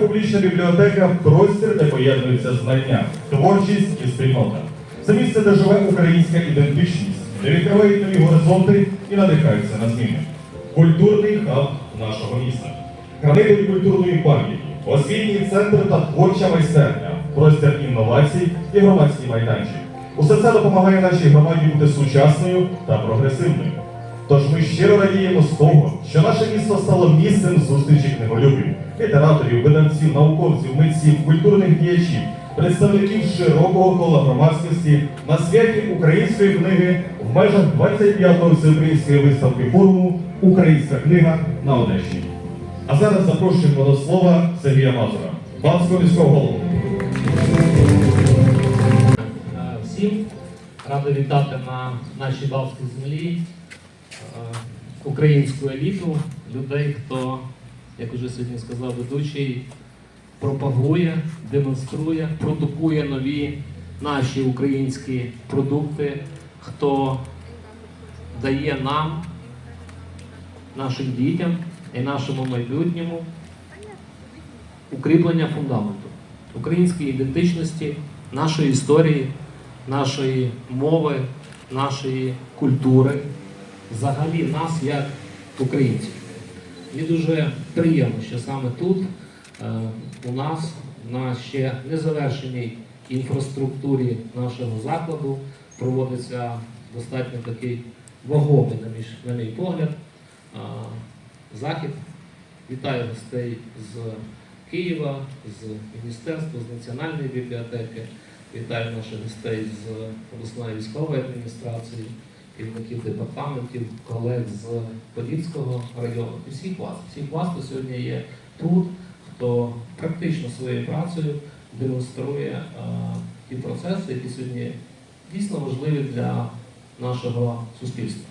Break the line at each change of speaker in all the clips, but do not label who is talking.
Публічна бібліотека простір, де поєднуються знання, творчість і спільнота. Це місце, де живе українська ідентичність, де відкривають нові горизонти і надихаються на зміни. Культурний хаб нашого міста. Хранитель культурної пам'яті, освітній центр та творча майстерня, простір інновацій і громадський майданчик. Усе це допомагає нашій громаді бути сучасною та прогресивною. Тож ми щиро радіємо з того, що наше місто стало місцем зустрічі книголюбів, літераторів, видавців, науковців, митців, культурних діячів, представників широкого кола громадськості на святі української книги в межах 25-го всеукраїнської виставки форуму Українська книга на Одещині. А зараз запрошуємо до слова Сергія Мазура, Банського міського голову.
Е, всім. Радий вітати на нашій Балтській землі українську еліту, людей, хто, як уже сьогодні сказав ведучий, пропагує, демонструє, продукує нові наші українські продукти, хто дає нам, нашим дітям і нашому майбутньому укріплення фундаменту української ідентичності, нашої історії, нашої мови, нашої культури, взагалі нас як українців. Мені дуже приємно, що саме тут е, у нас на ще незавершеній інфраструктурі нашого закладу проводиться достатньо такий вагомий, на мій, погляд, е, захід. Вітаю гостей з Києва, з міністерства, з національної бібліотеки. Вітаю наших гостей з обласної військової адміністрації, керівників департаментів, колег з Подільського району. І всіх вас, всіх вас, хто сьогодні є тут, хто практично своєю працею демонструє е, ті процеси, які сьогодні дійсно важливі для нашого суспільства.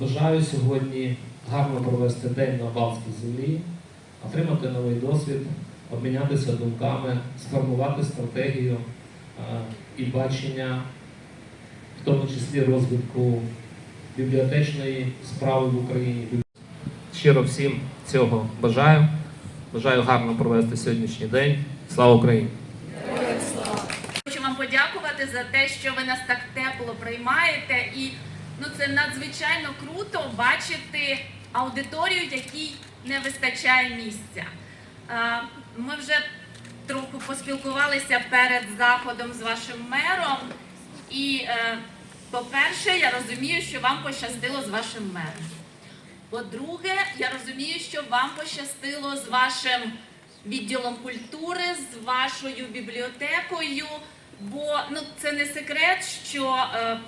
Бажаю сьогодні гарно провести день на Балтській землі, отримати новий досвід, обмінятися думками, сформувати стратегію е, і бачення, тому числі розвитку бібліотечної справи в Україні. Щиро всім цього бажаю. Бажаю гарно провести сьогоднішній день. Слава Україні!
Хочу вам подякувати за те, що ви нас так тепло приймаєте, і ну це надзвичайно круто бачити аудиторію, якій не вистачає місця. Ми вже трохи поспілкувалися перед заходом з вашим мером, і, е, по-перше, я розумію, що вам пощастило з вашим мером. По-друге, я розумію, що вам пощастило з вашим відділом культури, з вашою бібліотекою, бо ну це не секрет, що е,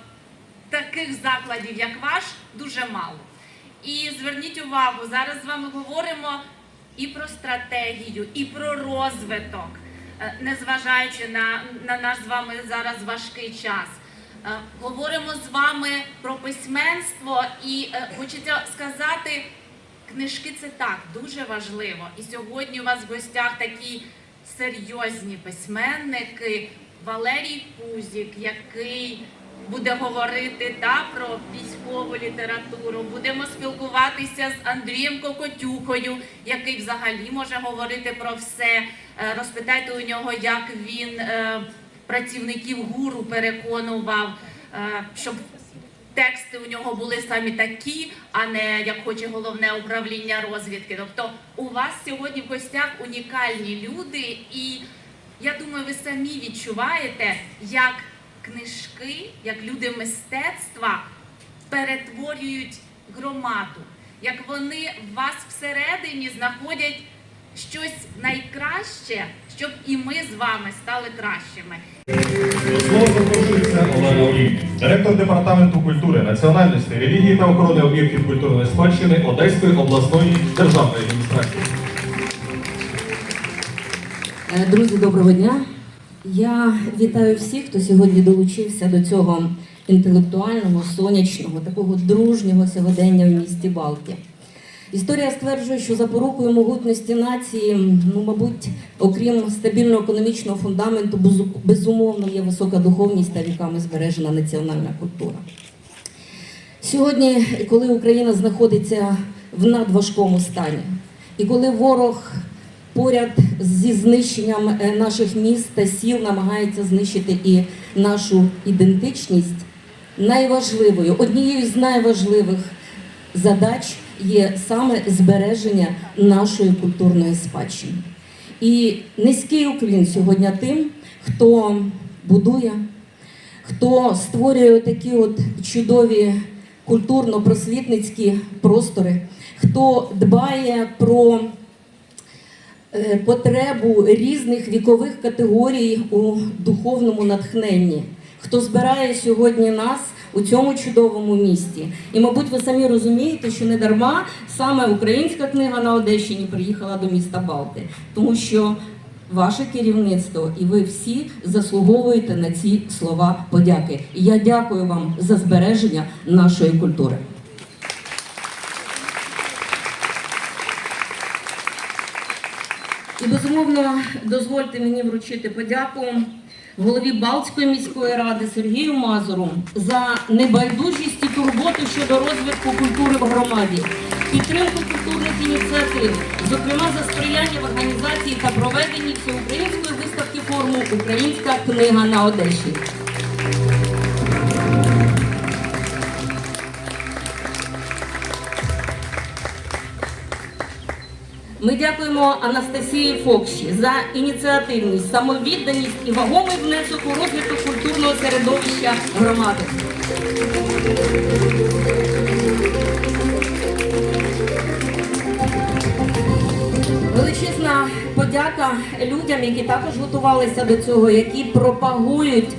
таких закладів, як ваш, дуже мало. І зверніть увагу, зараз з вами говоримо і про стратегію, і про розвиток, е, незважаючи на, на наш з вами зараз важкий час. Е, Говоримо з вами про письменство, і е, хочеться сказати, книжки це так дуже важливо. І сьогодні у вас в гостях такі серйозні письменники. Валерій Кузік, який буде говорити та про військову літературу. Будемо спілкуватися з Андрієм Кокотюхою, який взагалі може говорити про все. Е, Розпитайте у нього, як він працівників гуру переконував, е, щоб тексти у нього були самі такі, а не як хоче головне управління розвідки. Тобто у вас сьогодні в гостях унікальні люди, і я думаю, ви самі відчуваєте, як книжки, як люди мистецтва перетворюють громаду, як вони вас всередині знаходять щось найкраще, щоб і ми з вами стали кращими.
До слова запрошується Олена Олій, директор департаменту культури, національності, релігії та охорони об'єктів культурної спадщини Одеської обласної державної адміністрації.
Е, Друзі, доброго дня. Я вітаю всіх, хто сьогодні долучився до цього інтелектуального, сонячного, такого дружнього сьогодення в місті Балті. Історія стверджує, що запорукою могутності нації, ну, мабуть, окрім стабільного економічного фундаменту, безумовно є висока духовність та віками збережена національна культура. Сьогодні, коли Україна знаходиться в надважкому стані, і коли ворог поряд зі знищенням е, наших міст та сіл намагається знищити і нашу ідентичність. Найважливою, однією з найважливих задач є саме збереження нашої культурної спадщини. І низький уклін сьогодні тим, хто будує, хто створює такі от чудові культурно-просвітницькі простори, хто дбає про е, потребу різних вікових категорій у духовному натхненні, хто збирає сьогодні нас у цьому чудовому місті. І, мабуть, ви самі розумієте, що не дарма саме українська книга на Одещині приїхала до міста Балти, тому що ваше керівництво і ви всі заслуговуєте на ці слова подяки. І я дякую вам за збереження нашої культури. І безумовно дозвольте мені вручити подяку голові Балтської міської ради Сергію Мазуру за небайдужість і турботу щодо розвитку культури в громаді, підтримку культурних ініціатив, зокрема за сприяння в організації та проведенні всеукраїнської виставки форму Українська книга на Одещині. Ми дякуємо Анастасії Фокші за ініціативність, самовідданість і вагомий внесок у розвиток культурного середовища громади. Величезна подяка людям, які також готувалися до цього, які пропагують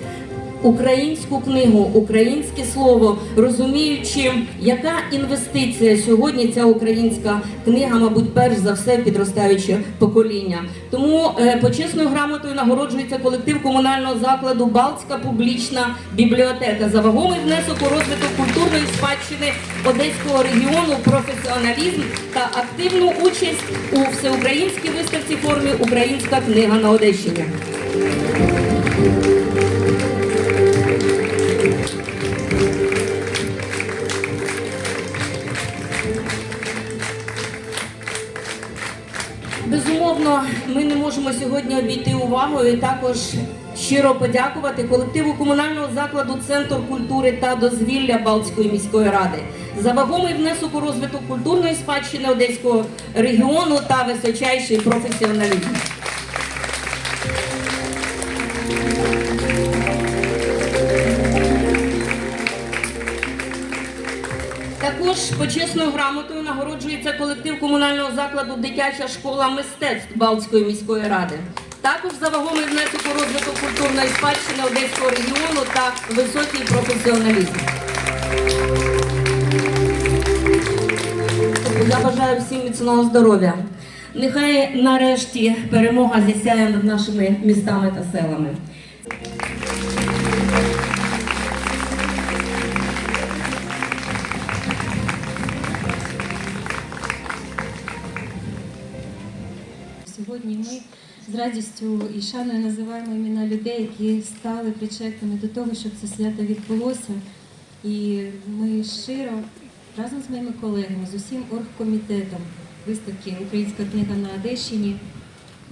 українську книгу, українське слово, розуміючи, яка інвестиція сьогодні ця українська книга, мабуть, перш за все підростаюче покоління. Тому е, почесною грамотою нагороджується колектив комунального закладу Балтська публічна бібліотека за вагомий внесок у розвиток культурної спадщини Одеського регіону, професіоналізм та активну участь у всеукраїнській виставці формі Українська книга на Одещині. Безумовно, ми не можемо сьогодні обійти увагою і також щиро подякувати колективу комунального закладу Центр культури та дозвілля Балтської міської ради за вагомий внесок у розвиток культурної спадщини Одеського регіону та височайший професіоналізм. Також почесною грамотою нагороджується колектив комунального закладу Дитяча школа мистецтв Балтської міської ради. Також за вагомий внесок у розвиток культурної спадщини Одеського регіону та високий професіоналізм. Я бажаю всім міцного здоров'я. Нехай нарешті перемога зісяє над нашими містами та селами.
Радістю і шаною називаємо імена людей, які стали причетними до того, щоб це свято відбулося. І ми щиро разом з моїми колегами, з усім оргкомітетом виставки Українська книга на Одещині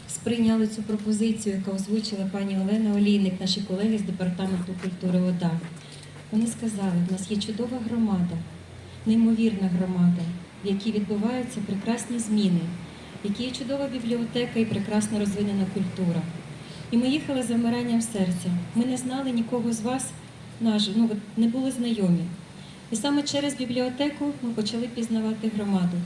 сприйняли цю пропозицію, яка озвучила пані Олена Олійник, наші колеги з департаменту культури ОДА. Вони сказали, в нас є чудова громада, неймовірна громада, в якій відбуваються прекрасні зміни, в якій є чудова бібліотека і прекрасно розвинена культура. І ми їхали за вмиранням серця. Ми не знали нікого з вас, наш, ну, не були знайомі. І саме через бібліотеку ми почали пізнавати громаду.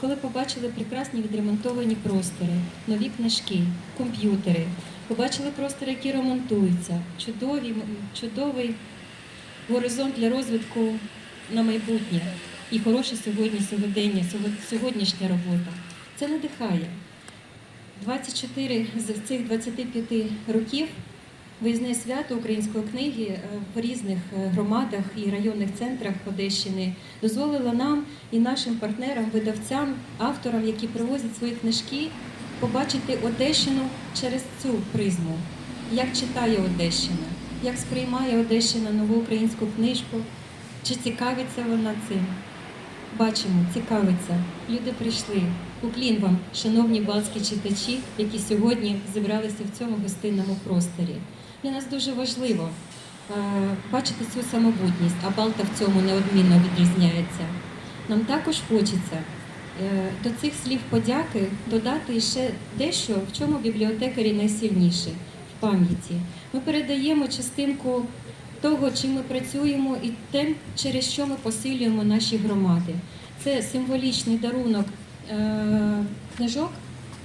Коли побачили прекрасні відремонтовані простори, нові книжки, комп'ютери, побачили простори, які ремонтуються, чудові, чудовий горизонт для розвитку на майбутнє і хороше сьогодні сьогодення, сьогоднішня робота. Це надихає. 24 з цих 25 років виїзне свято української книги е, в різних е, громадах і районних центрах Одещини дозволило нам і нашим партнерам, видавцям, авторам, які привозять свої книжки, побачити Одещину через цю призму, як читає Одещина, як сприймає Одещина нову українську книжку, чи цікавиться вона цим. Бачимо, цікавиться. Люди прийшли. Уклін вам, шановні балтські читачі, які сьогодні зібралися в цьому гостинному просторі. Для нас дуже важливо е, бачити цю самобутність, а Балта в цьому неодмінно відрізняється. Нам також хочеться е, до цих слів подяки додати ще дещо, в чому бібліотекарі найсильніші в пам'яті. Ми передаємо частинку того, чим ми працюємо, і тим, через що ми посилюємо наші громади. Це символічний дарунок е, книжок.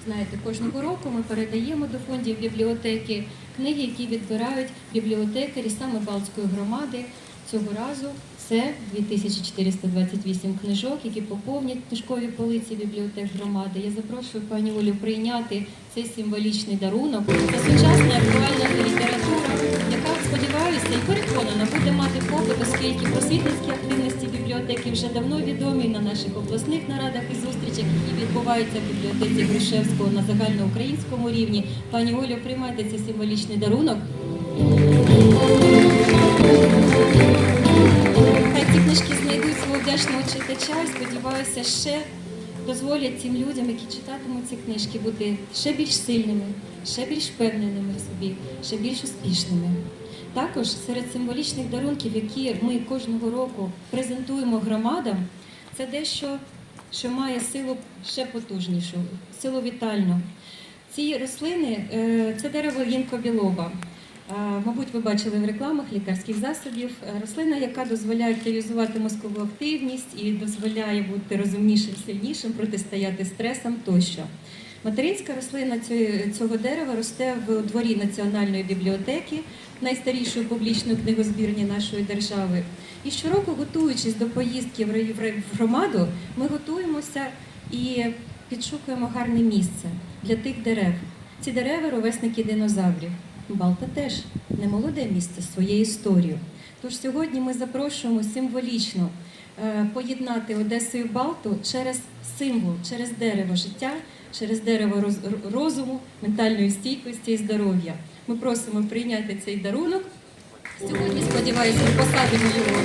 Знаєте, кожного року ми передаємо до фондів бібліотеки книги, які відбирають бібліотекарі саме Балтської громади. Цього разу це 2428 книжок, які поповнять книжкові полиці бібліотек громади. Я запрошую пані Олю прийняти цей символічний дарунок. Це сучасна актуальна література, яка сподіваюся і переконана буде мати попит, оскільки просвітницькі активності бібліотеки вже давно відомі на наших обласних нарадах і зустрічах, які відбуваються в бібліотеці Грушевського на загальноукраїнському рівні. Пані Олю, приймайте цей символічний дарунок. Ці книжки знайдуть свого вдячного читача і сподіваюся, ще дозволять цим людям, які читатимуть ці книжки, бути ще більш сильними, ще більш впевненими в собі, ще більш успішними. Також серед символічних дарунків, які ми кожного року презентуємо громадам, це дещо, що має силу ще потужнішу, силу вітальну. Ці рослини е, це дерево гінкобілоба. Мабуть, ви бачили в рекламах лікарських засобів. Е, Рослина, яка дозволяє активізувати мозкову активність і дозволяє бути розумнішим, сильнішим, протистояти стресам тощо. Материнська рослина цього дерева росте в дворі Національної бібліотеки, найстарішої публічної книгозбірні нашої держави. І щороку, готуючись до поїздки в громаду, ми готуємося і підшукуємо гарне місце для тих дерев. Ці дерева ровесники динозаврів. Балта теж не молоде місце своєю історією. Тож сьогодні ми запрошуємо символічно е, поєднати Одесу і Балту через символ, через дерево життя, через дерево розуму, ментальної стійкості і здоров'я. Ми просимо прийняти цей дарунок. Сьогодні, сподіваюся, ми посадимо його.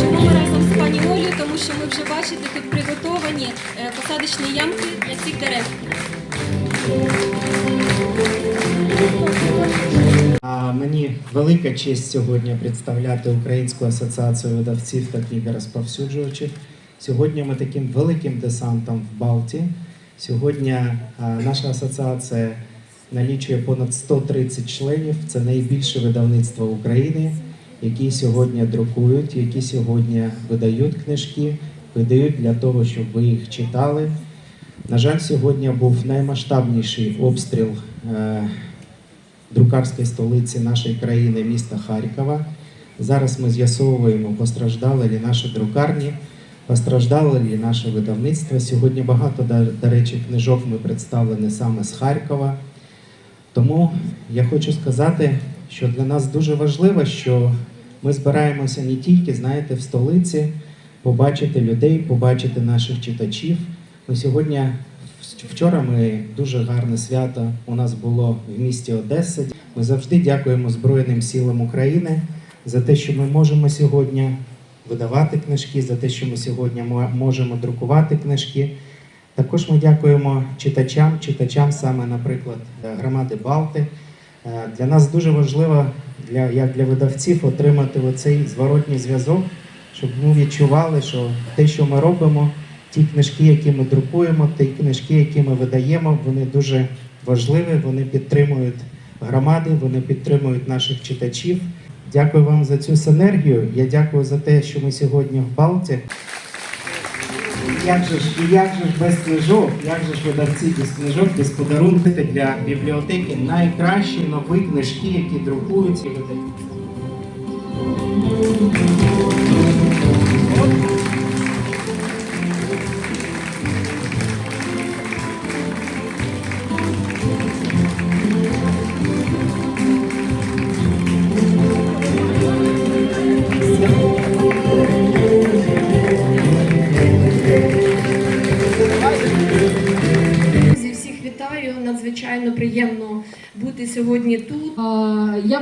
Чому ми пані Олею? Тому що ми вже бачите, тут приготовані е, посадочні ямки для цих дерев.
Мені велика честь сьогодні представляти Українську асоціацію видавців та книгорозповсюджувачів. Сьогодні ми таким великим десантом в Балті. Сьогодні наша асоціація налічує понад 130 членів. Це найбільше видавництво України, які сьогодні друкують, які сьогодні видають книжки, видають для того, щоб ви їх читали. На жаль, сьогодні був наймасштабніший обстріл е, друкарської столиці нашої країни, міста Харкова. Зараз ми з'ясовуємо, постраждали ли наші друкарні, постраждало ли наше видавництво. Сьогодні багато, до речі, книжок ми представлені саме з Харкова. Тому я хочу сказати, що для нас дуже важливо, що ми збираємося не тільки, знаєте, в столиці, побачити людей, побачити наших читачів. Ми сьогодні Вчора ми дуже гарне свято у нас було в місті Одеса. Ми завжди дякуємо Збройним силам України за те, що ми можемо сьогодні видавати книжки, за те, що ми сьогодні можемо друкувати книжки. Також ми дякуємо читачам, читачам саме, наприклад, громади Балти. Е, Для нас дуже важливо, для, як для видавців, отримати оцей зворотній зв'язок, щоб ми відчували, що те, що ми робимо, ті книжки, які ми друкуємо, ті книжки, які ми видаємо, вони дуже важливі, вони підтримують громади, вони підтримують наших читачів. Дякую вам за цю синергію. Я дякую за те, що ми сьогодні в Балті. Як же ж, як же ж без книжок, як же ж видавці без книжок, без подарунки для бібліотеки найкращі нові книжки, які друкуються і видають.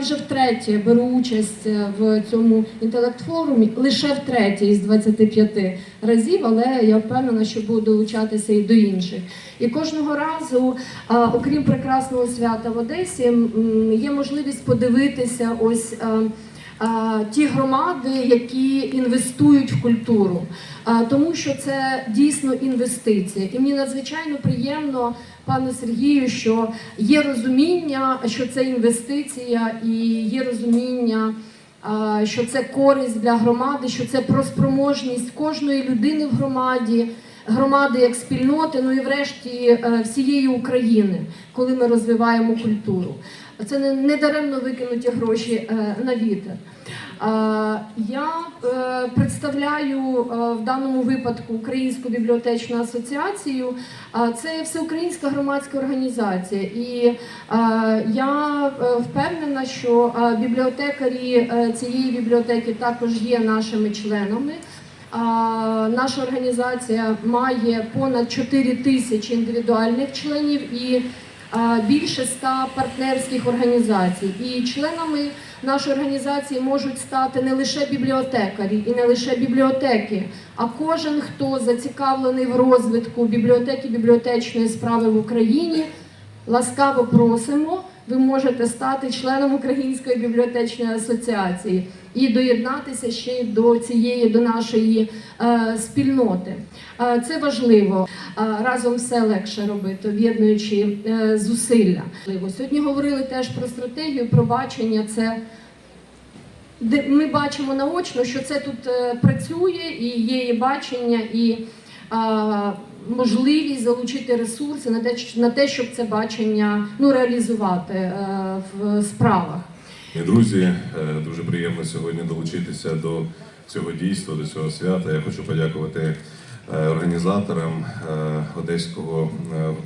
Вже втретє беру участь в цьому інтелект-форумі, лише втретє із 25 разів, але я впевнена, що буду долучатися і до інших. І кожного разу, окрім прекрасного свята в Одесі, є можливість подивитися ось. А, Ті громади, які інвестують в культуру, тому що це дійсно інвестиція. І мені надзвичайно приємно, пане Сергію, що є розуміння, що це інвестиція, і є розуміння, що це користь для громади, що це про спроможність кожної людини в громаді, громади як спільноти, ну і врешті е, всієї України, коли ми розвиваємо культуру. Це не, не даремно викинуті гроші е, на вітер. Я е, представляю е, в даному випадку Українську бібліотечну асоціацію. Це всеукраїнська громадська організація, і я впевнена, що бібліотекарі цієї бібліотеки також є нашими членами. Наша організація має понад 4 тисячі індивідуальних членів і більше ста партнерських організацій. І членами нашої організації можуть стати не лише бібліотекарі і не лише бібліотеки, а кожен, хто зацікавлений в розвитку бібліотеки бібліотечної справи в Україні. Ласкаво просимо. Ви можете стати членом Української бібліотечної асоціації і доєднатися ще до цієї до нашої е, спільноти. Е, це важливо. Е, разом все легше робити, об'єднуючи е, зусилля. Сьогодні говорили теж про стратегію, про бачення. Це де ми бачимо наочно, що це тут е, працює, і є і бачення, і а, можливість залучити ресурси на те, на те, щоб це бачення ну, реалізувати е, в справах.
Друзі, е, дуже приємно сьогодні долучитися до цього дійства, до цього свята. Я хочу подякувати е, організаторам Одеського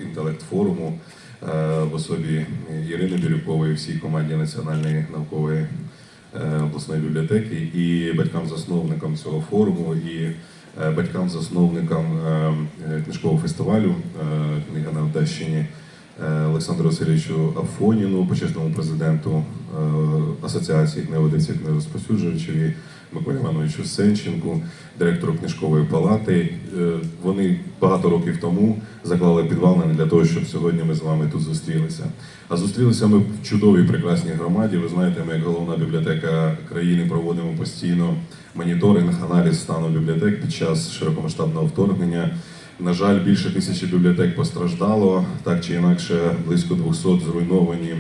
інтелект-форуму е, в особі Ірини Бірюкової, всій команді Національної наукової обласної бібліотеки і батькам-засновникам цього форуму, і батькам-засновникам е, е, книжкового фестивалю е, Книга на Одещині. Е, Олександру Васильовичу Афоніну, почесному президенту е, Асоціації книговодиців і книгорозповсюджувачеві, Миколі Івановичу Сенченку, директору книжкової палати. Е, Вони багато років тому заклали підвалини для того, щоб сьогодні ми з вами тут зустрілися. А зустрілися ми в чудовій прекрасній громаді. Ви знаєте, ми як головна бібліотека країни проводимо постійно моніторинг, аналіз стану бібліотек під час широкомасштабного вторгнення. На жаль, більше тисячі бібліотек постраждало, так чи інакше, близько 200 зруйновані,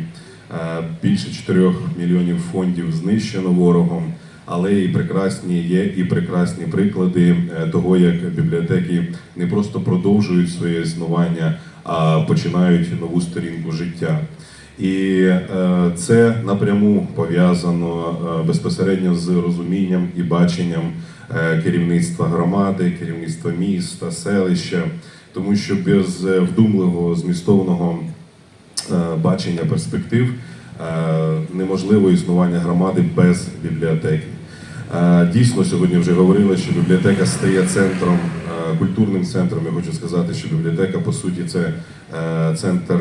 е, більше 4 мільйонів фондів знищено ворогом. Але і прекрасні є і прекрасні приклади е, того, як бібліотеки не просто продовжують своє існування, а починають нову сторінку життя. І е, це напряму пов'язано е, безпосередньо з розумінням і баченням керівництва громади, керівництва міста, селища, тому що без вдумливого змістовного бачення перспектив неможливо існування громади без бібліотеки. Е, Дійсно, сьогодні вже говорили, що бібліотека стає центром, е, культурним центром. Я хочу сказати, що бібліотека по суті це е, центр,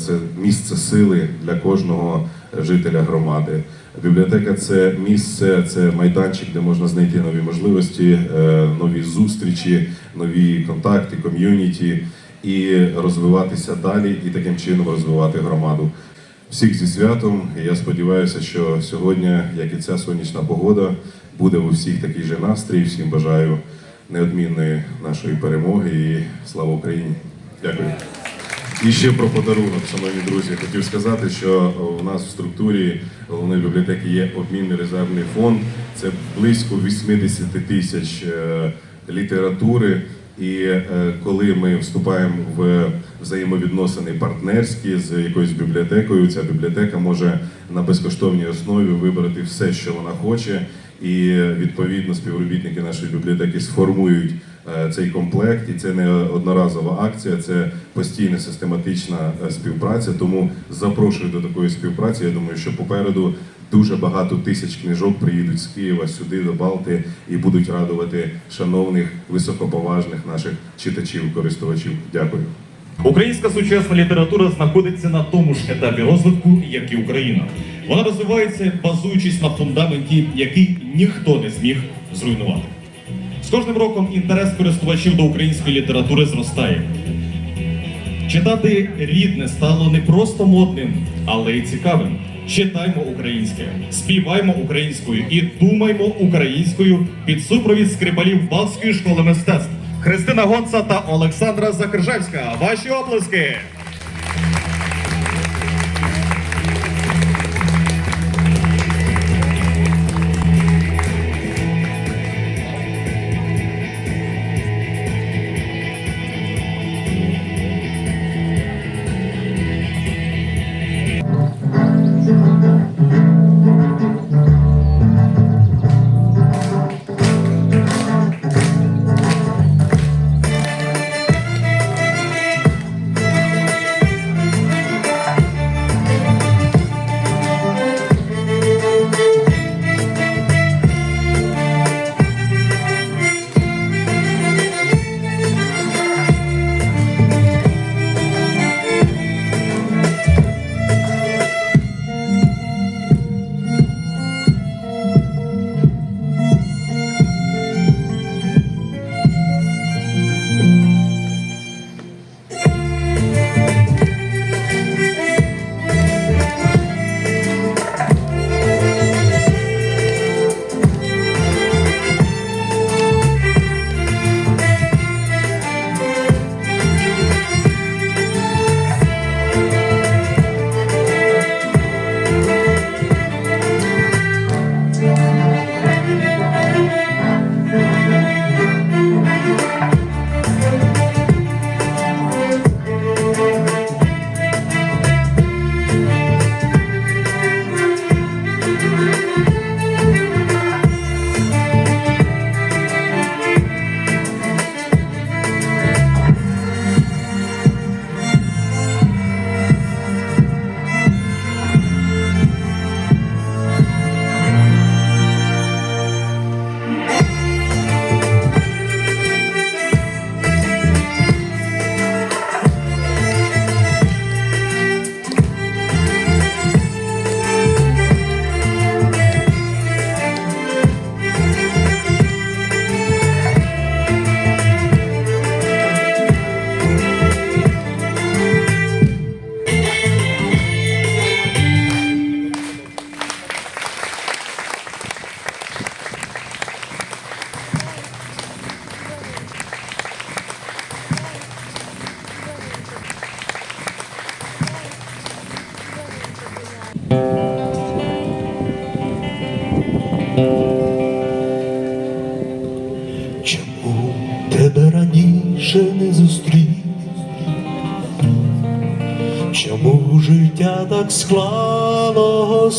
це місце сили для кожного жителя громади. Бібліотека це місце, це майданчик, де можна знайти нові можливості, нові зустрічі, нові контакти, ком'юніті і розвиватися далі, і таким чином розвивати громаду. Всіх зі святом. І я сподіваюся, що сьогодні, як і ця сонячна погода, буде у всіх такий же настрій. Всім бажаю неодмінної нашої перемоги і слава Україні. Дякую. І ще про подарунок, шановні друзі, хотів сказати, що у нас в структурі головної бібліотеки є обмінний резервний фонд. Це близько 80 тисяч е, літератури. І е, коли ми вступаємо в взаємовідносини партнерські з якоюсь бібліотекою, ця бібліотека може на безкоштовній основі вибрати все, що вона хоче, і відповідно співробітники нашої бібліотеки сформують е, цей комплект. І це не одноразова акція, це постійна систематична е, співпраця. Тому запрошую до такої співпраці. Я думаю, що попереду дуже багато тисяч книжок приїдуть з Києва сюди до Балти і будуть радувати шановних високоповажних наших читачів, користувачів. Дякую.
Українська сучасна література знаходиться на тому ж етапі розвитку, як і Україна. Вона розвивається, базуючись на фундаменті, який ніхто не зміг зруйнувати. З кожним роком інтерес користувачів до української літератури зростає. Читати рідне стало не просто модним, але й цікавим. Читаймо українське, співаймо українською і думаймо українською під супровід скрипалів Балтської школи мистецтв. Христина Гонца та Олександра Закржевська. Ваші оплески!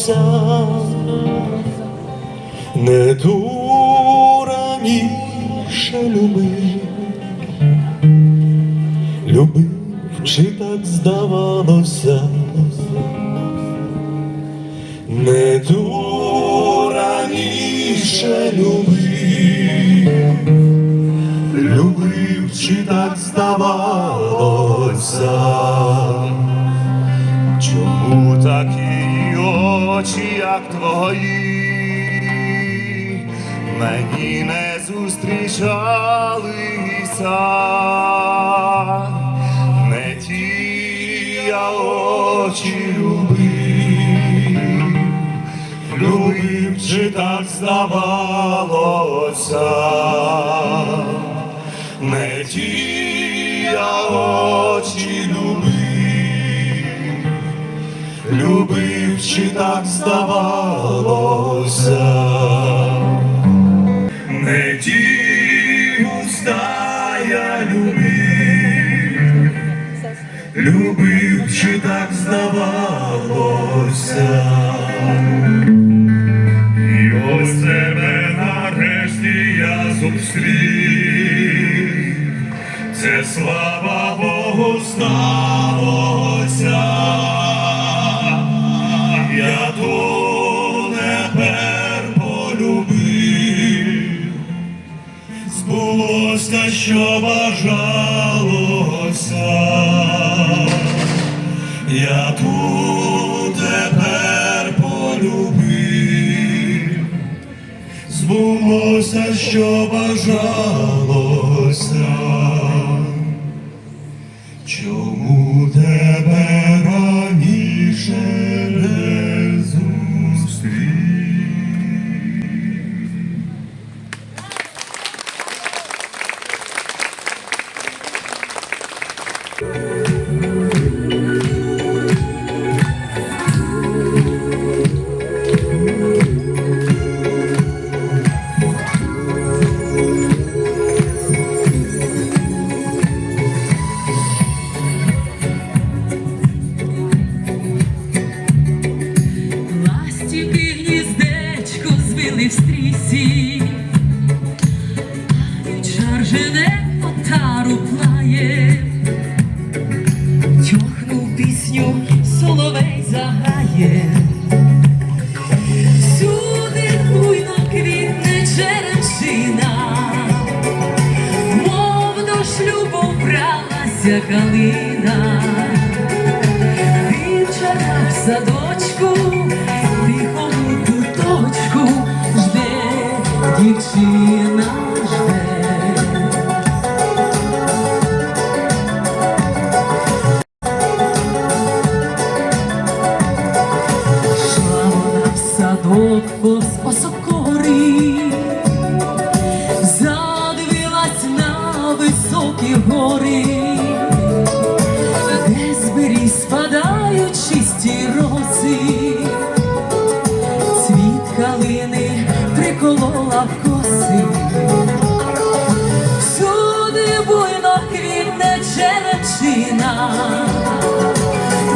Склалося? Не ту раніше любив, любив, чи так здавалося? Не ту раніше любив, любив, чи так здавалося, чому такі очі, як твої, мені не зустрічалися, не ті я очі любив, любив, чи так здавалося, не ті я очі любив, любив, чи так здавалося, що
бажав. калина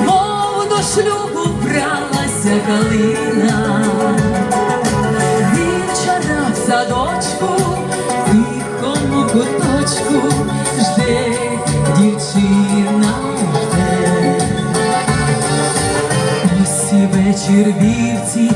мов до шлюбу бралася калина, вівчара в садочку, тихому куточку жде дівчина жде. Ось і вечір вівці.